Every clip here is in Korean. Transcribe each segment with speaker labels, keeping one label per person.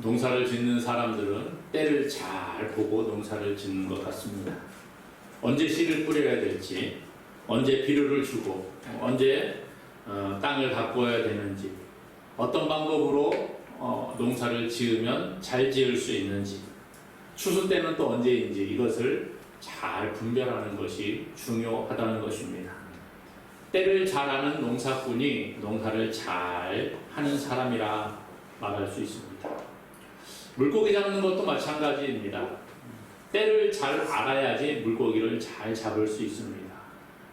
Speaker 1: 농사를 짓는 사람들은 때를 잘 보고 농사를 짓는 것 같습니다. 언제 씨를 뿌려야 될지, 언제 비료를 주고, 언제 어, 땅을 가꾸어야 되는지, 어떤 방법으로 어, 농사를 지으면 잘 지을 수 있는지, 추수 때는 또 언제인지 이것을 잘 분별하는 것이 중요하다는 것입니다. 때를 잘 아는 농사꾼이 농사를 잘 하는 사람이라 말할 수 있습니다. 물고기 잡는 것도 마찬가지입니다. 때를 잘 알아야지 물고기를 잘 잡을 수 있습니다.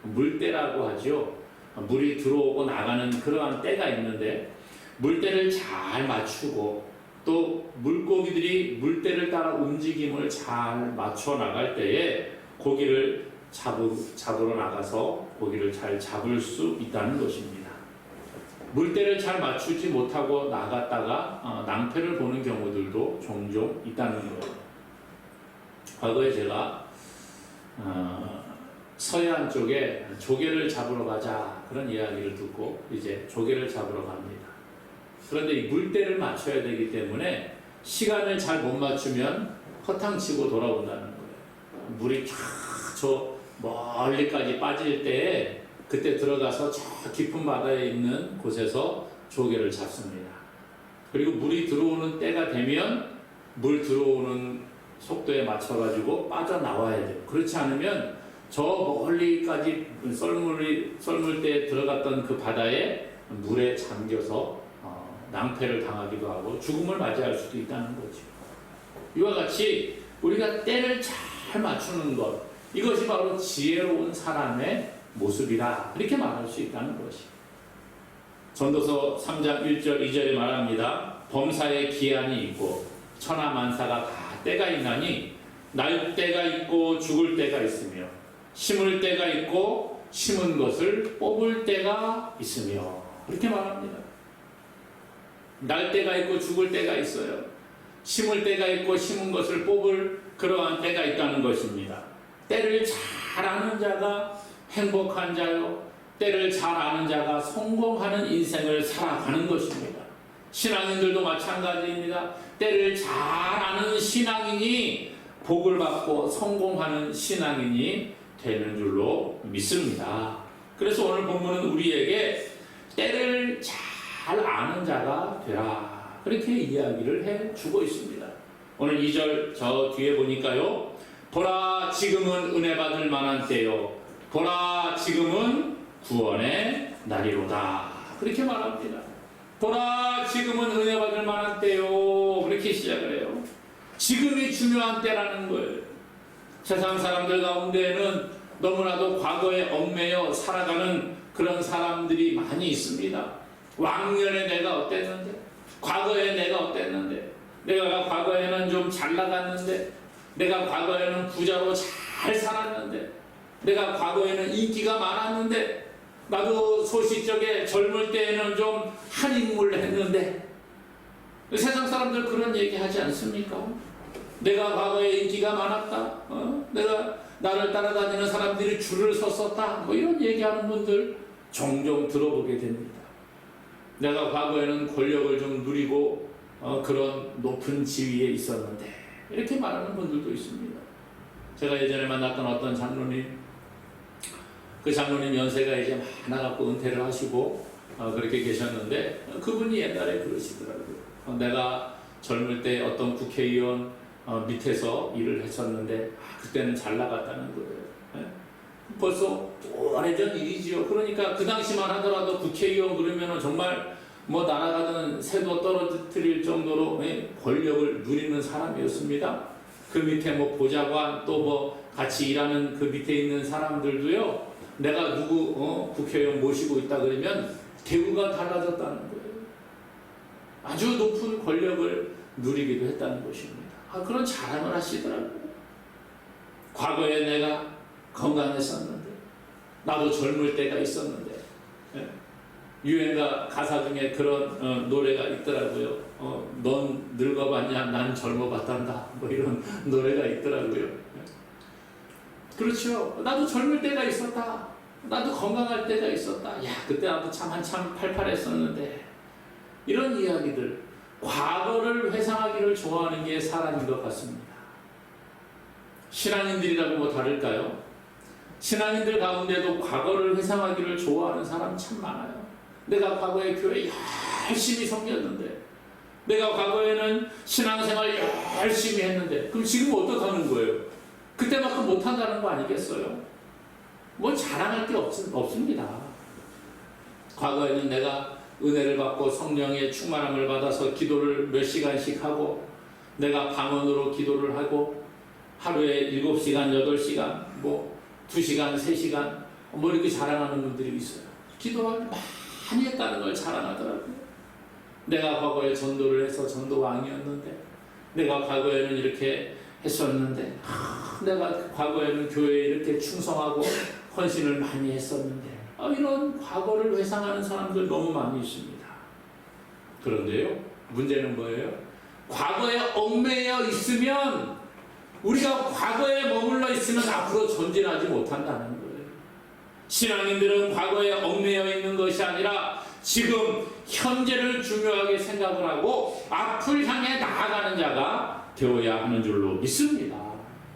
Speaker 1: 물때라고 하죠. 물이 들어오고 나가는 그러한 때가 있는데 물때를 잘 맞추고 또 물고기들이 물때를 따라 움직임을 잘 맞춰 나갈 때에 고기를 잡으, 잡으러 나가서 고기를 잘 잡을 수 있다는 것입니다. 물때를 잘 맞추지 못하고 나갔다가 어, 낭패를 보는 경우들도 종종 있다는 거예요. 과거에 제가 어, 서해안 쪽에 조개를 잡으러 가자 그런 이야기를 듣고 이제 조개를 잡으러 갑니다. 그런데 이 물때를 맞춰야 되기 때문에 시간을 잘 못 맞추면 허탕치고 돌아온다는 거예요. 물이 쫙저 멀리까지 빠질 때에 그때 들어가서 저 깊은 바다에 있는 곳에서 조개를 잡습니다. 그리고 물이 들어오는 때가 되면 물 들어오는 속도에 맞춰가지고 빠져나와야 돼요. 그렇지 않으면 저 멀리까지 썰물이, 썰물대에 들어갔던 그 바다에 물에 잠겨서 어, 낭패를 당하기도 하고 죽음을 맞이할 수도 있다는 거죠. 이와 같이 우리가 때를 잘 맞추는 것, 이것이 바로 지혜로운 사람의 모습이다. 이렇게 말할 수 있다는 것이. 전도서 3장 1절 2절에 말합니다. 범사에 기한이 있고 천하 만사가 다 때가 있나니 날 때가 있고 죽을 때가 있으며 심을 때가 있고 심은 것을 뽑을 때가 있으며 이렇게 말합니다. 날 때가 있고 죽을 때가 있어요. 심을 때가 있고 심은 것을 뽑을 그러한 때가 있다는 것입니다. 때를 잘 아는 자가 행복한 자요. 때를 잘 아는 자가 성공하는 인생을 살아가는 것입니다. 신앙인들도 마찬가지입니다. 때를 잘 아는 신앙인이 복을 받고 성공하는 신앙인이 되는 줄로 믿습니다. 그래서 오늘 본문은 우리에게 때를 잘 아는 자가 되라. 그렇게 이야기를 해 주고 있습니다. 오늘 2절 저 뒤에 보니까요. 보라 지금은 은혜 받을 만한 때요. 보라 지금은 구원의 날이로다. 그렇게 말합니다. 보라 지금은 은혜 받을 만한 때요. 그렇게 시작을 해요. 지금이 중요한 때라는 거예요. 세상 사람들 가운데에는 너무나도 과거에 얽매여 살아가는 그런 사람들이 많이 있습니다. 왕년에 내가 어땠는데, 과거에 내가 어땠는데, 내가 과거에는 좀 잘 나갔는데, 내가 과거에는 부자로 잘 살았는데, 내가 과거에는 인기가 많았는데, 나도 소시적에 젊을 때에는 좀 한 인물 했는데, 세상 사람들 그런 얘기 하지 않습니까? 내가 과거에 인기가 많았다. 어? 내가 나를 따라다니는 사람들이 줄을 섰었다. 뭐 이런 얘기하는 분들 종종 들어보게 됩니다. 내가 과거에는 권력을 좀 누리고 어, 그런 높은 지위에 있었는데 이렇게 말하는 분들도 있습니다. 제가 예전에 만났던 어떤 장로님 그 장로님 연세가 이제 많아 갖고 은퇴를 하시고 어, 그렇게 계셨는데 그분이 옛날에 그러시더라고요. 어, 내가 젊을 때 어떤 국회의원 어, 밑에서 일을 했었는데 아, 그때는 잘 나갔다는 거예요. 예? 벌써 오래전 일이지요. 그러니까 그 당시만 하더라도 국회의원 그러면은 정말 뭐 날아가는 새도 떨어뜨릴 정도로 예, 권력을 누리는 사람이었습니다. 그 밑에 뭐 보좌관 또 뭐 같이 일하는 그 밑에 있는 사람들도요. 내가 누구 어, 국회의원 모시고 있다 그러면 대우가 달라졌다는 거예요. 아주 높은 권력을 누리기도 했다는 것입니다. 아, 그런 자랑을 하시더라고요. 과거에 내가 건강했었는데, 나도 젊을 때가 있었는데, 예. 유행가 가사 중에 그런 어, 노래가 있더라고요. 어, 넌 늙어봤냐? 난 젊어봤단다. 뭐 이런 노래가 있더라고요. 예. 그렇죠. 나도 젊을 때가 있었다. 나도 건강할 때가 있었다. 야, 그때 나도 참 한참 팔팔했었는데. 이런 이야기들. 과거를 회상하기를 좋아하는 게 사람인 것 같습니다. 신앙인들이라고 뭐 다를까요? 신앙인들 가운데도 과거를 회상하기를 좋아하는 사람 참 많아요. 내가 과거에 교회 열심히 섬겼는데, 내가 과거에는 신앙생활 열심히 했는데, 그럼 지금 어떡하는 거예요? 그때만큼 못한다는 거 아니겠어요? 뭐 자랑할 게 없, 없습니다. 과거에는 내가 은혜를 받고 성령의 충만함을 받아서 기도를 몇 시간씩 하고 내가 방언으로 기도를 하고 하루에 7시간, 8시간, 뭐 2시간, 3시간 뭐 이렇게 자랑하는 분들이 있어요. 기도를 많이 했다는 걸 자랑하더라고요. 내가 과거에 전도를 해서 전도왕이었는데 내가 과거에는 이렇게 했었는데 아, 내가 과거에는 교회에 이렇게 충성하고 헌신을 많이 했었는데 아, 이런 과거를 회상하는 사람들 너무 많이 있습니다. 그런데요, 문제는 뭐예요? 과거에 얽매여 있으면 우리가 과거에 머물러 있으면 앞으로 전진하지 못한다는 거예요. 신앙인들은 과거에 얽매여 있는 것이 아니라 지금 현재를 중요하게 생각을 하고 앞을 향해 나아가는 자가 되어야 하는 줄로 믿습니다.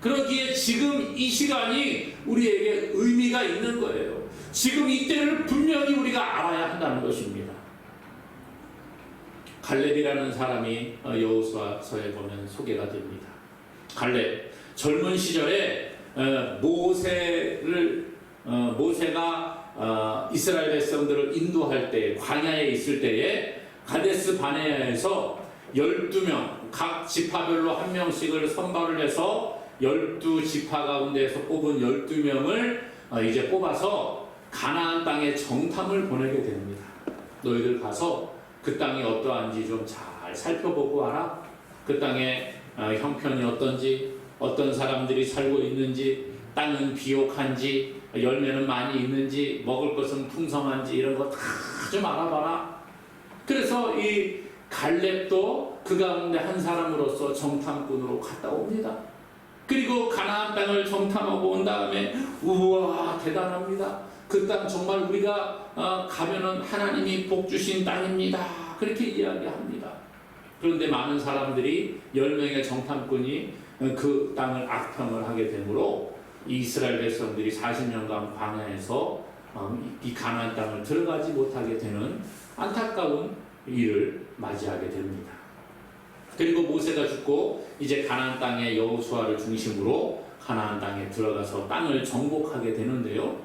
Speaker 1: 그러기에 지금 이 시간이 우리에게 의미가 있는 거예요. 지금 이때를 분명히 우리가 알아야 한다는 것입니다. 갈렙이라는 사람이 어, 여호수아서에 보면 소개가 됩니다. 갈렙 젊은 시절에 어, 모세를 어, 모세가 어, 이스라엘 백성들을 인도할 때 광야에 있을 때에 가데스 바네아에서 12명 각 지파별로 한 명씩을 선발을 해서 12지파 가운데에서 뽑은 12명을 어, 이제 뽑아서 가나안 땅에 정탐을 보내게 됩니다. 너희들 가서 그 땅이 어떠한지 좀 잘 살펴보고 와라. 그 땅의 어, 형편이 어떤지, 어떤 사람들이 살고 있는지, 땅은 비옥한지, 열매는 많이 있는지, 먹을 것은 풍성한지 이런 거 다 좀 알아봐라. 그래서 이 갈렙도 그 가운데 한 사람으로서 정탐꾼으로 갔다 옵니다. 그리고 가나안 땅을 정탐하고 온 다음에 우와 대단합니다. 그 땅 정말 우리가 어, 가면은 하나님이 복 주신 땅입니다. 그렇게 이야기합니다. 그런데 많은 사람들이 10명의 정탐꾼이 그 땅을 악평을 하게 되므로 이스라엘 백성들이 40년간 광야에서 어, 이 가나안 땅을 들어가지 못하게 되는 안타까운 일을 맞이하게 됩니다. 그리고 모세가 죽고 이제 가나안 땅의 여호수아를 중심으로 가나안 땅에 들어가서 땅을 정복하게 되는데요.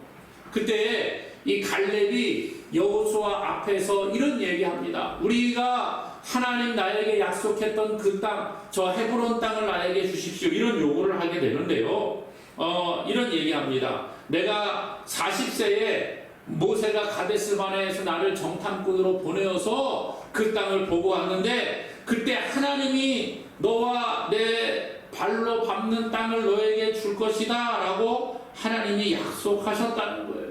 Speaker 1: 그때 이 갈렙이 여호수아 앞에서 이런 얘기합니다. 우리가 하나님 나에게 약속했던 그 땅, 저 헤브론 땅을 나에게 주십시오. 이런 요구를 하게 되는데요. 어, 이런 얘기합니다. 내가 40세에 모세가 가데스바네에서 나를 정탐꾼으로 보내어서 그 땅을 보고 왔는데 그때 하나님이 너와 내 발로 밟는 땅을 너에게 줄 것이다 라고 하나님이 약속하셨다는 거예요.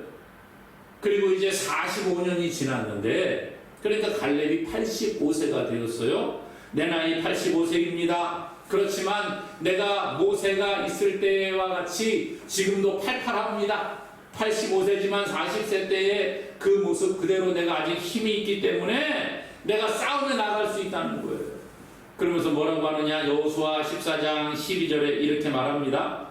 Speaker 1: 그리고 이제 45년이 지났는데 그러니까 갈렙이 85세가 되었어요. 내 나이 85세입니다. 그렇지만 내가 모세가 있을 때와 같이 지금도 팔팔합니다. 85세지만 40세 때의 그 모습 그대로 내가 아직 힘이 있기 때문에 내가 싸움에 나갈 수 있다는 거예요. 그러면서 뭐라고 하느냐? 여호수아 14장 12절에 이렇게 말합니다.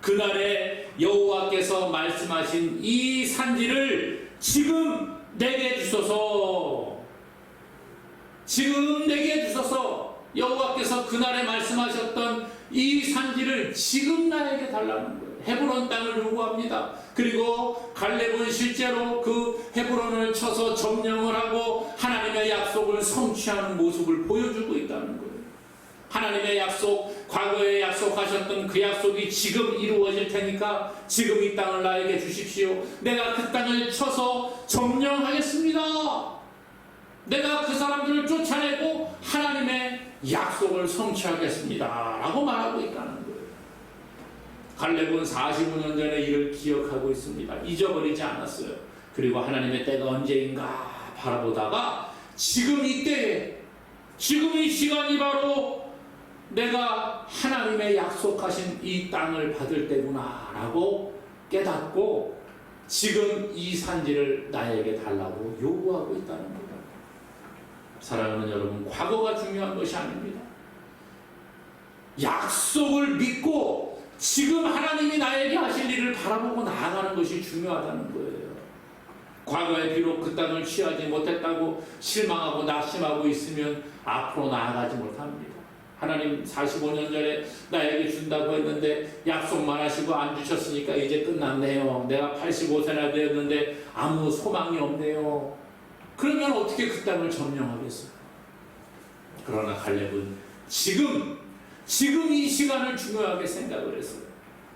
Speaker 1: 그날에 여호와께서 말씀하신 이 산지를 지금 내게 주소서. 지금 내게 주소서. 여호와께서 그날에 말씀하셨던 이 산지를 지금 나에게 달라는 거예요. 헤브론 땅을 요구합니다. 그리고 갈렙은 실제로 그 헤브론을 쳐서 점령을 하고 하나님의 약속을 성취하는 모습을 보여주고 있다는 거예요. 하나님의 약속, 과거에 약속하셨던 그 약속이 지금 이루어질 테니까 지금 이 땅을 나에게 주십시오. 내가 그 땅을 쳐서 점령하겠습니다. 내가 그 사람들을 쫓아내고 하나님의 약속을 성취하겠습니다. 라고 말하고 있다는. 갈렙은 45년 전의 일을 기억하고 있습니다. 잊어버리지 않았어요. 그리고 하나님의 때가 언제인가 바라보다가 지금 이때에 지금 이 시간이 바로 내가 하나님의 약속하신 이 땅을 받을 때구나 라고 깨닫고 지금 이 산지를 나에게 달라고 요구하고 있다는 거다. 사랑하는 여러분, 과거가 중요한 것이 아닙니다. 약속을 믿고 지금 하나님이 나에게 하실 일을 바라보고 나아가는 것이 중요하다는 거예요. 과거에 비록 그 땅을 취하지 못했다고 실망하고 낙심하고 있으면 앞으로 나아가지 못합니다. 하나님 45년 전에 나에게 준다고 했는데 약속만 하시고 안 주셨으니까 이제 끝났네요. 내가 85세나 되었는데 아무 소망이 없네요. 그러면 어떻게 그 땅을 점령하겠어요? 그러나 갈렙은 지금 지금 이 시간을 중요하게 생각을 했어요.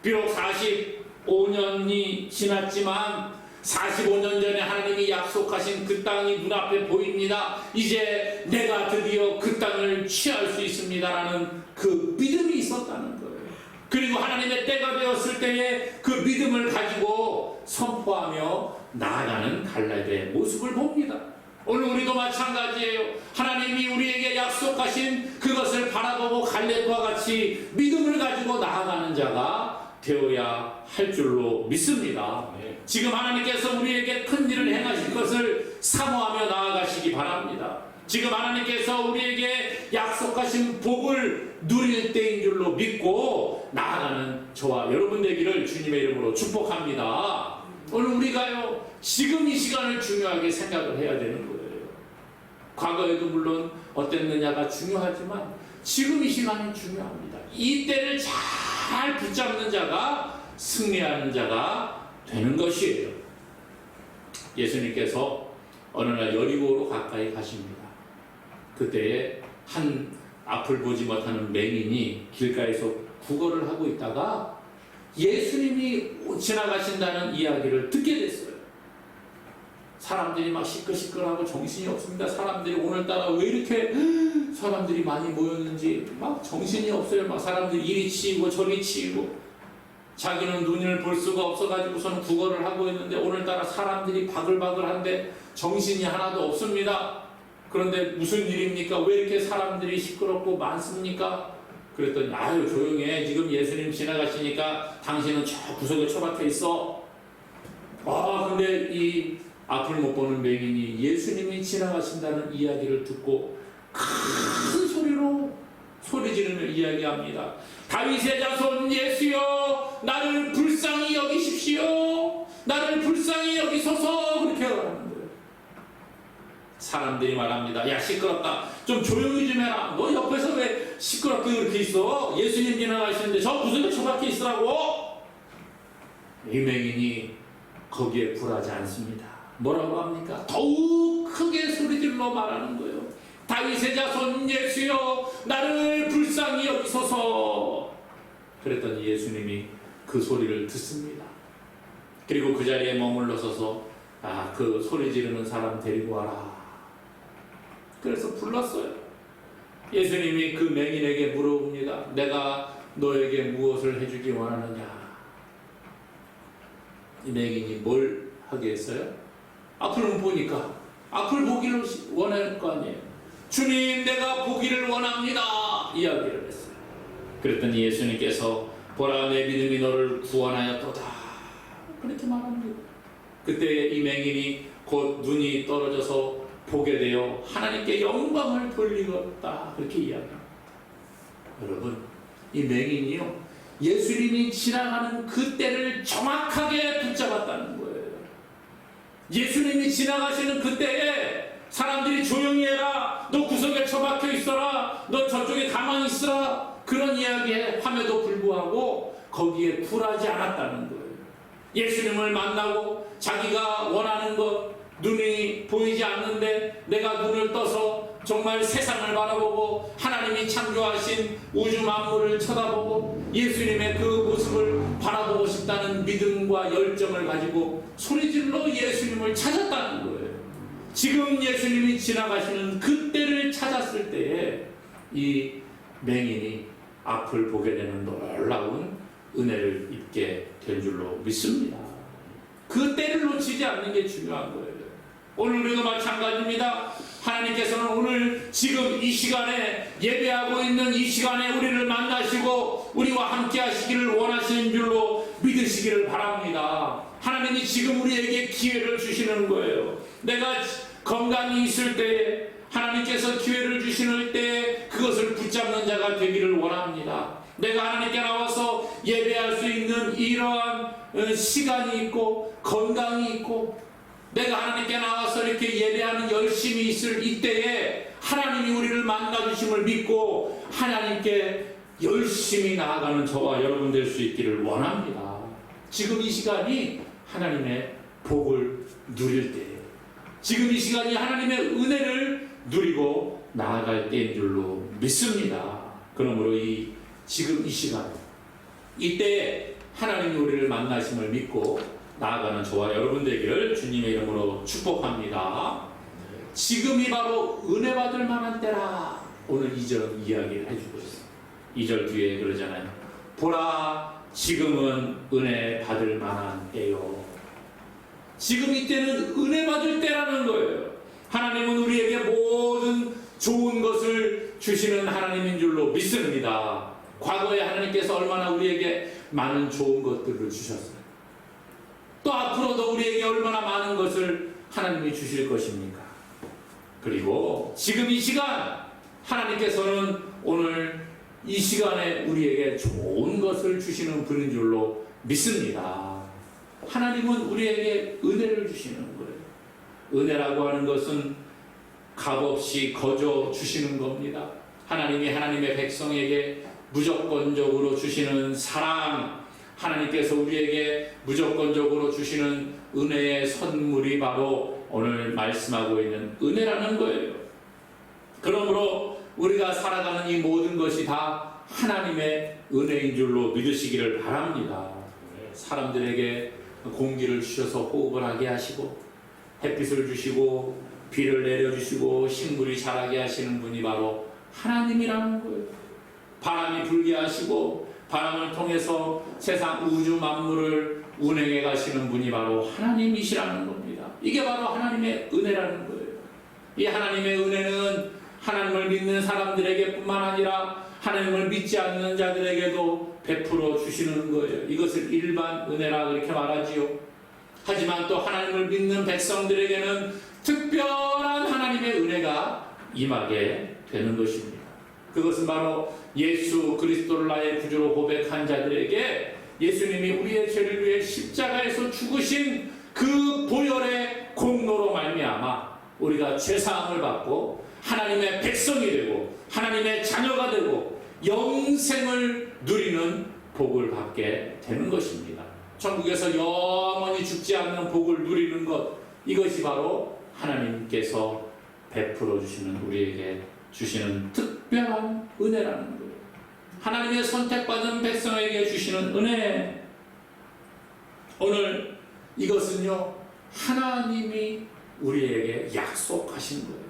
Speaker 1: 비록 45년이 지났지만 45년 전에 하나님이 약속하신 그 땅이 눈앞에 보입니다. 이제 내가 드디어 그 땅을 취할 수 있습니다라는 그 믿음이 있었다는 거예요. 그리고 하나님의 때가 되었을 때에 그 믿음을 가지고 선포하며 나아가는 갈렙의 모습을 봅니다. 오늘 우리도 마찬가지예요. 하나님이 우리에게 약속하신 그것을 바라보고 갈렙과 같이 믿음을 가지고 나아가는 자가 되어야 할 줄로 믿습니다. 지금 하나님께서 우리에게 큰 일을 행하실 것을 사모하며 나아가시기 바랍니다. 지금 하나님께서 우리에게 약속하신 복을 누릴 때인 줄로 믿고 나아가는 저와 여러분 되기를 주님의 이름으로 축복합니다. 오늘 우리가요, 지금 이 시간을 중요하게 생각을 해야 되는 거예요. 과거에도 물론 어땠느냐가 중요하지만 지금 이 시간이 중요합니다. 이 때를 잘 붙잡는 자가 승리하는 자가 되는 것이에요. 예수님께서 어느 날 여리고로 가까이 가십니다. 그때에 한 앞을 보지 못하는 맹인이 길가에서 구걸을 하고 있다가 예수님이 지나가신다는 이야기를 듣게 됐어요. 사람들이 막 시끌시끌하고 정신이 없습니다. 사람들이 오늘따라 왜 이렇게 사람들이 많이 모였는지 막 정신이 없어요. 막 사람들이 이리 치이고 저리 치이고 자기는 눈을 볼 수가 없어가지고서는 구걸을 하고 있는데 오늘따라 사람들이 바글바글한데 정신이 하나도 없습니다. 그런데 무슨 일입니까? 왜 이렇게 사람들이 시끄럽고 많습니까? 그랬더니 아유 조용해 지금 예수님 지나가시니까 당신은 저 구석에 처박혀 있어. 아 근데 이 앞을 못 보는 맹인이 예수님이 지나가신다는 이야기를 듣고 큰 소리로 소리 지르며 이야기합니다. 다윗의 자손 예수여 나를 불쌍히 여기십시오. 나를 불쌍히 여기소서 그렇게 거예요. 사람들이 말합니다. 야 시끄럽다. 좀 조용히 좀 해라. 너 옆에서 왜 시끄럽게 그렇게 있어? 예수님 지나가시는데 저 구석에 처박혀 있으라고. 이 맹인이 거기에 굴하지 않습니다. 뭐라고 합니까? 더욱 크게 소리질러 말하는 거예요. 다윗의 자손 예수여 나를 불쌍히 여기소서. 그랬더니 예수님이 그 소리를 듣습니다. 그리고 그 자리에 머물러 서서 아 그 소리 지르는 사람 데리고 와라. 그래서 불렀어요. 예수님이 그 맹인에게 물어봅니다. 내가 너에게 무엇을 해주기 원하느냐? 이 맹인이 뭘 하게 했어요? 앞을 못 보니까 앞을 보기를 원할 거 아니에요. 주님, 내가 보기를 원합니다. 이야기를 했어요. 그랬더니 예수님께서 보라 내 믿음이 너를 구원하였도다. 그렇게 말합니다. 그때 이 맹인이 곧 눈이 떨어져서 보게 되어 하나님께 영광을 돌리었다. 그렇게 이야기합니다. 여러분, 이 맹인이요. 예수님이 지나가는 그때를 정확하게 붙잡았다는 거예요. 예수님이 지나가시는 그때에 사람들이 조용히 해라. 너 구석에 처박혀 있어라. 너 저쪽에 가만히 있어라. 그런 이야기 함에도 불구하고 거기에 굴하지 않았다는 거예요. 예수님을 만나고 자기가 원하는 것, 눈이 보이지 않는데 내가 눈을 떠서 정말 세상을 바라보고 하나님이 창조하신 우주 만물을 쳐다보고 예수님의 그 모습을 바라보고 싶다는 믿음과 열정을 가지고 소리질러 예수님을 찾았다는 거예요. 지금 예수님이 지나가시는 그때를 찾았을 때에 이 맹인이 앞을 보게 되는 놀라운 은혜를 입게 된 줄로 믿습니다. 그 때를 놓치지 않는 게 중요한 거예요. 오늘 우리도 마찬가지입니다. 하나님께서는 오늘 지금 이 시간에 예배하고 있는 이 시간에 우리를 만나시고 우리와 함께 하시기를 원하시는 줄로 믿으시기를 바랍니다. 하나님이 지금 우리에게 기회를 주시는 거예요. 내가 건강이 있을 때에 하나님께서 기회를 주시는 때 그것을 붙잡는 자가 되기를 원합니다. 내가 하나님께 나와서 예배할 수 있는 이러한 어, 시간이 있고 건강이 있고 내가 하나님께 나와서 이렇게 예배하는 열심이 있을 이때에 하나님이 우리를 만나 주심을 믿고 하나님께 열심히 나아가는 저와 여러분 될 수 있기를 원합니다. 지금 이 시간이 하나님의 복을 누릴 때예요. 지금 이 시간이 하나님의 은혜를 누리고 나아갈 때인 줄로 믿습니다. 그러므로 이 지금 이 시간 이때 하나님이 우리를 만나심을 믿고 나아가는 저와 여러분 되기를 주님의 이름으로 축복합니다. 지금이 바로 은혜 받을 만한 때라. 오늘 2절 이야기를 해주고 있어요. 2절 뒤에 그러잖아요. 보라, 지금은 은혜 받을 만한 때요. 지금 이때는 은혜 받을 때라는 거예요. 하나님은 우리에게 모든 좋은 것을 주시는 하나님인 줄로 믿습니다. 과거에 하나님께서 얼마나 우리에게 많은 좋은 것들을 주셨어요. 또 앞으로도 우리에게 얼마나 많은 것을 하나님이 주실 것입니까? 그리고 지금 이 시간 하나님께서는 오늘 이 시간에 우리에게 좋은 것을 주시는 분인 줄로 믿습니다. 하나님은 우리에게 은혜를 주시는 거예요. 은혜라고 하는 것은 값없이 거저 주시는 겁니다. 하나님이 하나님의 백성에게 무조건적으로 주시는 사랑, 하나님께서 우리에게 무조건적으로 주시는 은혜의 선물이 바로 오늘 말씀하고 있는 은혜라는 거예요. 그러므로 우리가 살아가는 이 모든 것이 다 하나님의 은혜인 줄로 믿으시기를 바랍니다. 사람들에게 공기를 주셔서 호흡을 하게 하시고 햇빛을 주시고 비를 내려주시고 식물이 자라게 하시는 분이 바로 하나님이라는 거예요. 바람이 불게 하시고 바람을 통해서 세상 우주 만물을 운행해 가시는 분이 바로 하나님이시라는 겁니다. 이게 바로 하나님의 은혜라는 거예요. 이 하나님의 은혜는 하나님을 믿는 사람들에게뿐만 아니라 하나님을 믿지 않는 자들에게도 베풀어 주시는 거예요. 이것을 일반 은혜라 그렇게 말하지요. 하지만 또 하나님을 믿는 백성들에게는 특별한 하나님의 은혜가 임하게 되는 것입니다. 그것은 바로 예수 그리스도를 나의 구주로 고백한 자들에게 예수님이 우리의 죄를 위해 십자가에서 죽으신 그 보혈의 공로로 말미암아 우리가 죄 사함을 받고 하나님의 백성이 되고 하나님의 자녀가 되고 영생을 누리는 복을 받게 되는 것입니다. 천국에서 영원히 죽지 않는 복을 누리는 것 이것이 바로 하나님께서 베풀어 주시는 우리에게 주시는 특별한 은혜라는 거예요. 하나님의 선택받은 백성에게 주시는 은혜. 오늘 이것은요, 하나님이 우리에게 약속하신 거예요.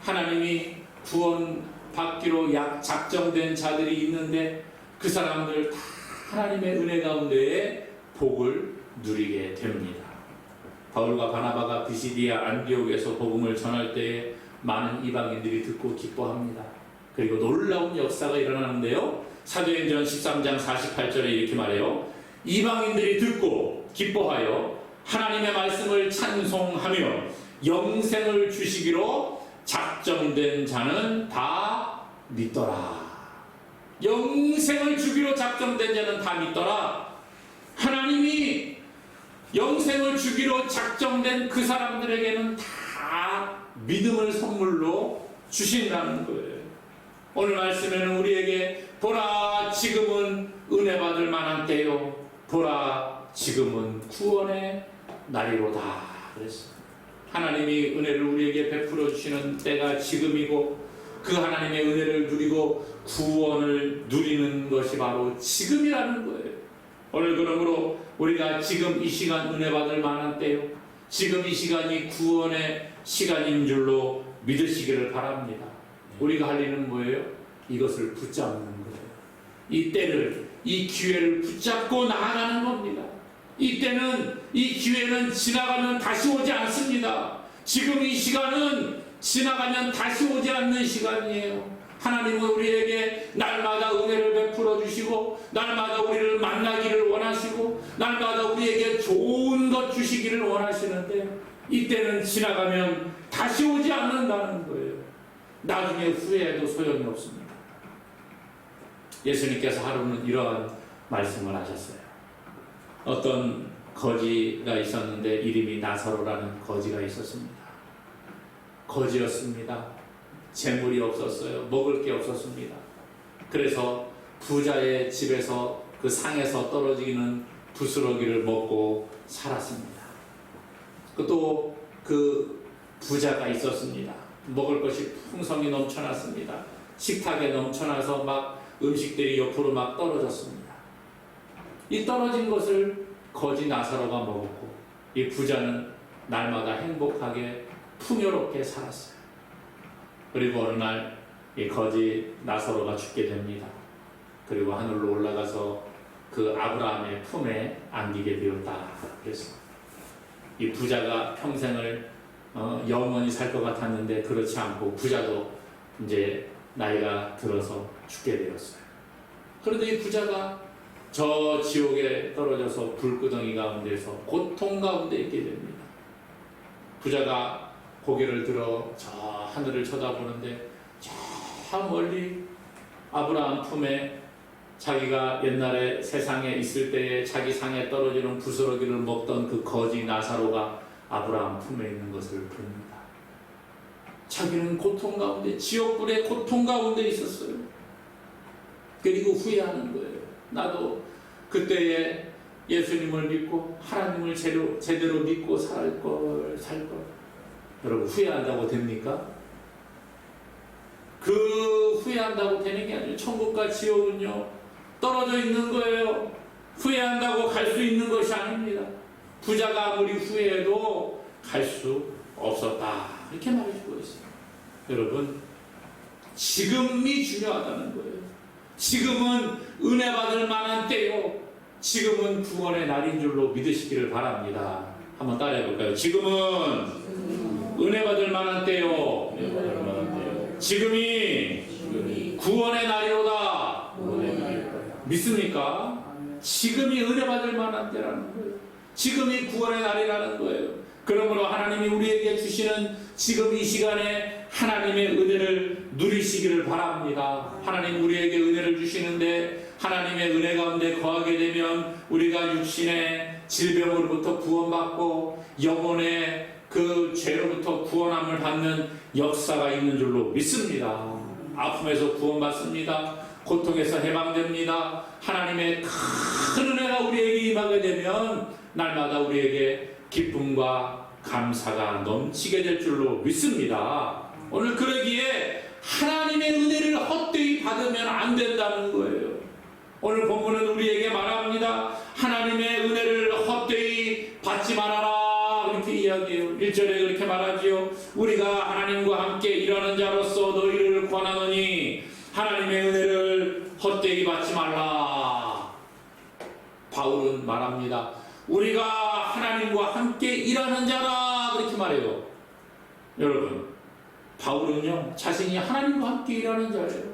Speaker 1: 하나님이 구원 받기로 약 작정된 자들이 있는데 그 사람들 다 하나님의 은혜 가운데에 복을 누리게 됩니다. 바울과 바나바가 비시디아 안디옥에서 복음을 전할 때에 많은 이방인들이 듣고 기뻐합니다. 그리고 놀라운 역사가 일어나는데요. 사도행전 13장 48절에 이렇게 말해요. 이방인들이 듣고 기뻐하여 하나님의 말씀을 찬송하며 영생을 주시기로 작정된 자는 다 믿더라. 영생을 주기로 작정된 자는 다 믿더라. 하나님이 영생을 주기로 작정된 그 사람들에게는 다 믿음을 선물로 주신다는 거예요. 오늘 말씀에는 우리에게 보라 지금은 은혜 받을 만한 때요. 보라 지금은 구원의 날이로다. 그랬어요. 하나님이 은혜를 우리에게 베풀어 주시는 때가 지금이고 그 하나님의 은혜를 누리고 구원을 누리는 것이 바로 지금이라는 거예요. 오늘 그러므로 우리가 지금 이 시간 은혜 받을 만한 때요. 지금 이 시간이 구원의 시간인 줄로 믿으시기를 바랍니다. 우리가 할 일은 뭐예요? 이것을 붙잡는 거예요. 이 때를, 이 기회를 붙잡고 나아가는 겁니다. 이 때는, 이 기회는 지나가면 다시 오지 않습니다. 지금 이 시간은 지나가면 다시 오지 않는 시간이에요. 하나님은 우리에게 날마다 은혜를 베풀어 주시고 날마다 우리를 만나기를 원하시고 날마다 우리에게 좋은 것 주시기를 원하시는데 이때는 지나가면 다시 오지 않는다는 거예요. 나중에 후회해도 소용이 없습니다. 예수님께서 하루는 이러한 말씀을 하셨어요. 어떤 거지가 있었는데 이름이 나사로라는 거지가 있었습니다. 거지였습니다. 재물이 없었어요. 먹을 게 없었습니다. 그래서 부자의 집에서 그 상에서 떨어지는 부스러기를 먹고 살았습니다. 또 그 부자가 있었습니다. 먹을 것이 풍성이 넘쳐났습니다. 식탁에 넘쳐나서 막 음식들이 옆으로 막 떨어졌습니다. 이 떨어진 것을 거지 나사로가 먹었고 이 부자는 날마다 행복하게 풍요롭게 살았어요. 그리고 어느 날 이 거지 나사로가 죽게 됩니다. 그리고 하늘로 올라가서 그 아브라함의 품에 안기게 되었다. 그래서 이 부자가 평생을 어, 영원히 살 것 같았는데 그렇지 않고 부자도 이제 나이가 들어서 죽게 되었어요. 그런데 이 부자가 저 지옥에 떨어져서 불구덩이 가운데서 고통 가운데 있게 됩니다. 부자가 고개를 들어 저 하늘을 쳐다보는데 저 멀리 아브라함 품에 자기가 옛날에 세상에 있을 때에 자기 상에 떨어지는 부스러기를 먹던 그 거지 나사로가 아브라함 품에 있는 것을 봅니다. 자기는 고통 가운데 지옥불의 고통 가운데 있었어요. 그리고 후회하는 거예요. 나도 그때에 예수님을 믿고 하나님을 제대로, 제대로 믿고 살 걸, 살 걸. 여러분 후회한다고 됩니까? 그 후회한다고 되는 게 아니에요. 천국과 지옥은요 떨어져 있는 거예요. 후회한다고 갈 수 있는 것이 아닙니다. 부자가 아무리 후회해도 갈 수 없었다. 이렇게 말해주고 있어요. 여러분, 지금이 중요하다는 거예요. 지금은 은혜 받을 만한 때요. 지금은 구원의 날인 줄로 믿으시기를 바랍니다. 한번 따라해 볼까요? 지금은 은혜 받을 만한 때요. 지금이 구원의
Speaker 2: 날이로다.
Speaker 1: 믿습니까? 지금이 은혜 받을 만한 때라는 거예요. 지금이 구원의 날이라는 거예요. 그러므로 하나님이 우리에게 주시는 지금 이 시간에 하나님의 은혜를 누리시기를 바랍니다. 하나님 우리에게 은혜를 주시는데 하나님의 은혜 가운데 거하게 되면 우리가 육신의 질병으로부터 구원받고 영혼의 그 죄로부터 구원함을 받는 역사가 있는 줄로 믿습니다. 아픔에서 구원받습니다. 고통에서 해방됩니다. 하나님의 큰 은혜가 우리에게 임하게 되면 날마다 우리에게 기쁨과 감사가 넘치게 될 줄로 믿습니다. 오늘 그러기에 하나님의 은혜를 헛되이 받으면 안 된다는 거예요. 오늘 본문은 우리에게 말합니다. 하나님의 은혜를 헛되이 받지 말아라. 이렇게 이야기해요. 1절에 그렇게 말하지요. 우리가 하나님과 함께 일하는 자로서 너희를 권하노니 하나님의 은혜를 헛되이 받지 말라. 바울은 말합니다. 우리가 하나님과 함께 일하는 자라. 그렇게 말해요. 여러분, 바울은요, 자신이 하나님과 함께 일하는 자예요.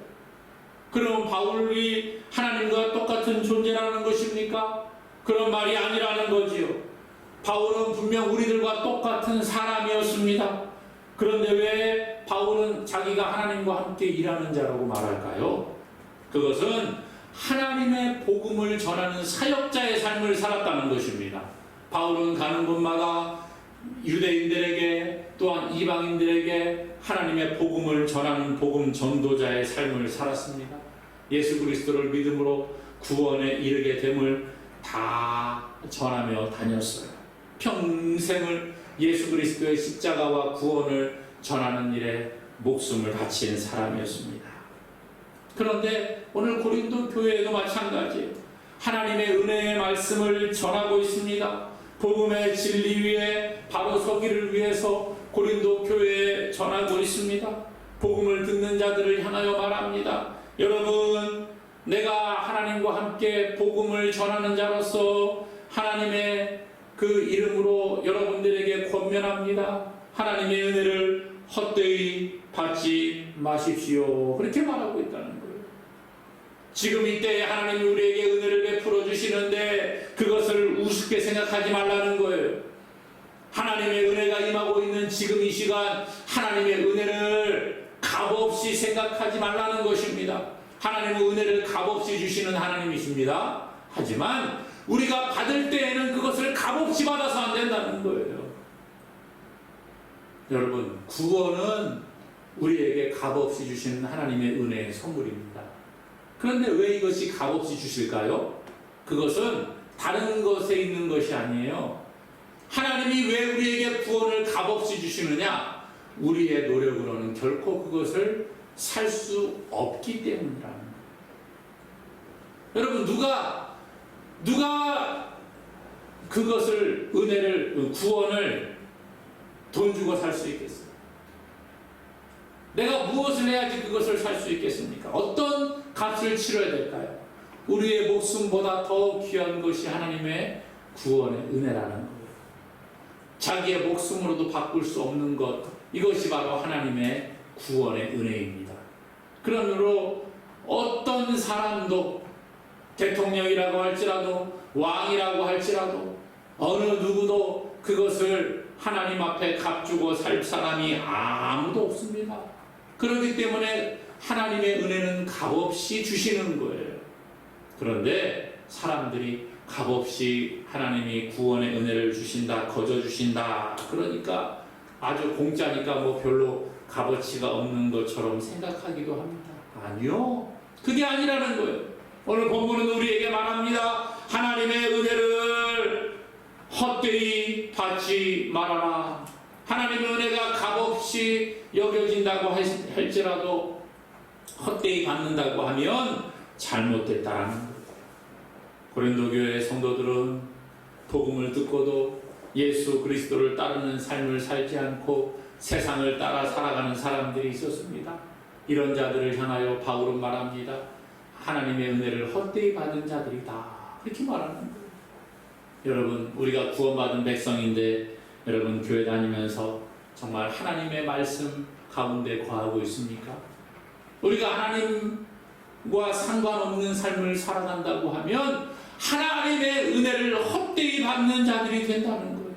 Speaker 1: 그럼 바울이 하나님과 똑같은 존재라는 것입니까? 그런 말이 아니라는 거지요. 바울은 분명 우리들과 똑같은 사람이었습니다. 그런데 왜 바울은 자기가 하나님과 함께 일하는 자라고 말할까요? 그것은 하나님의 복음을 전하는 사역자의 삶을 살았다는 것입니다. 바울은 가는 곳마다 유대인들에게 또한 이방인들에게 하나님의 복음을 전하는 복음 전도자의 삶을 살았습니다. 예수 그리스도를 믿음으로 구원에 이르게 됨을 다 전하며 다녔어요. 평생을 예수 그리스도의 십자가와 구원을 전하는 일에 목숨을 바친 사람이었습니다. 그런데 오늘 고린도 교회에도 마찬가지예요. 하나님의 은혜의 말씀을 전하고 있습니다. 복음의 진리 위에 바로 서기를 위해서 고린도 교회에 전하고 있습니다. 복음을 듣는 자들을 향하여 말합니다. 여러분, 내가 하나님과 함께 복음을 전하는 자로서 하나님의 그 이름으로 여러분들에게 권면합니다. 하나님의 은혜를 헛되이 받지 마십시오. 그렇게 말하고 있다는 거예요. 지금 이때 하나님이 우리에게 은혜를 베풀어 주시는데 그것을 우습게 생각하지 말라는 거예요. 하나님의 은혜가 임하고 있는 지금 이 시간 하나님의 은혜를 값없이 생각하지 말라는 것입니다. 하나님의 은혜를 값없이 주시는 하나님이십니다. 하지만 우리가 받을 때에는 그것을 값없이 받아서 안 된다는 거예요. 여러분, 구원은 우리에게 값없이 주시는 하나님의 은혜의 선물입니다. 그런데 왜 이것이 값없이 주실까요? 그것은 다른 것에 있는 것이 아니에요. 하나님이 왜 우리에게 구원을 값없이 주시느냐? 우리의 노력으로는 결코 그것을 살 수 없기 때문이라는 거예요. 여러분, 누가, 누가 그것을, 은혜를, 구원을 돈 주고 살 수 있겠어요? 내가 무엇을 해야지 그것을 살 수 있겠습니까? 어떤 값을 치러야 될까요? 우리의 목숨보다 더 귀한 것이 하나님의 구원의 은혜라는 거예요. 자기의 목숨으로도 바꿀 수 없는 것, 이것이 바로 하나님의 구원의 은혜입니다. 그러므로 어떤 사람도 대통령이라고 할지라도 왕이라고 할지라도 어느 누구도 그것을 하나님 앞에 값주고 살 사람이 아무도 없습니다. 그렇기 때문에 하나님의 은혜는 값없이 주시는 거예요. 그런데 사람들이 값없이 하나님이 구원의 은혜를 주신다, 거저 주신다. 그러니까 아주 공짜니까 뭐 별로 값어치가 없는 것처럼 생각하기도 합니다. 아니요. 그게 아니라는 거예요. 오늘 본문은 우리에게 말합니다. 하나님의 은혜를 헛되이 받지 말아라. 하나님의 은혜가 값없이 여겨진다고 할지라도 헛되이 받는다고 하면 잘못됐다라는 거예요. 고린도 교회 성도들은 복음을 듣고도 예수 그리스도를 따르는 삶을 살지 않고 세상을 따라 살아가는 사람들이 있었습니다. 이런 자들을 향하여 바울은 말합니다. 하나님의 은혜를 헛되이 받은 자들이다. 그렇게 말하는 거예요. 여러분, 우리가 구원받은 백성인데 여러분 교회 다니면서 정말 하나님의 말씀 가운데 거하고 있습니까? 우리가 하나님과 상관없는 삶을 살아간다고 하면 하나님의 은혜를 헛되이 받는 자들이 된다는 거예요.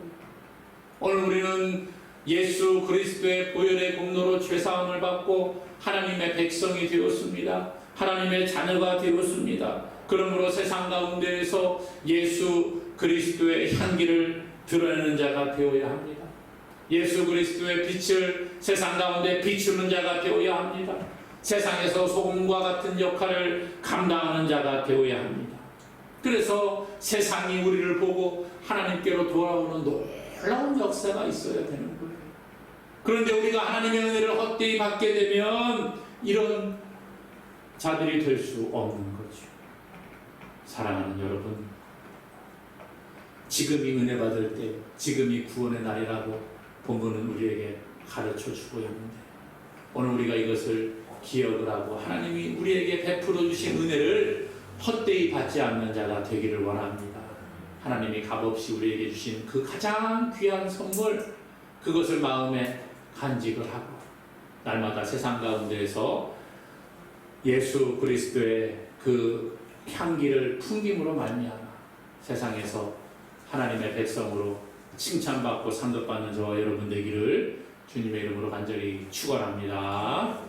Speaker 1: 오늘 우리는 예수 그리스도의 보혈의 공로로 죄사함을 받고 하나님의 백성이 되었습니다. 하나님의 자녀가 되었습니다. 그러므로 세상 가운데에서 예수 그리스도의 향기를 드러내는 자가 되어야 합니다. 예수 그리스도의 빛을 세상 가운데 비추는 자가 되어야 합니다. 세상에서 소금과 같은 역할을 감당하는 자가 되어야 합니다. 그래서 세상이 우리를 보고 하나님께로 돌아오는 놀라운 역사가 있어야 되는 거예요. 그런데 우리가 하나님의 은혜를 헛되이 받게 되면 이런 자들이 될 수 없는 거죠. 사랑하는 여러분, 지금이 은혜 받을 때, 지금이 구원의 날이라고 본문은 우리에게 가르쳐 주고 있는데, 오늘 우리가 이것을 기억을 하고 하나님이 우리에게 베풀어 주신 은혜를 헛되이 받지 않는 자가 되기를 원합니다. 하나님이 값없이 우리에게 주신 그 가장 귀한 선물, 그것을 마음에 간직을 하고, 날마다 세상 가운데에서 예수 그리스도의 그 향기를 풍김으로 말미암아 세상에서 하나님의 백성으로 칭찬받고 상급받는 저와 여러분 되기를 주님의 이름으로 간절히 축원합니다.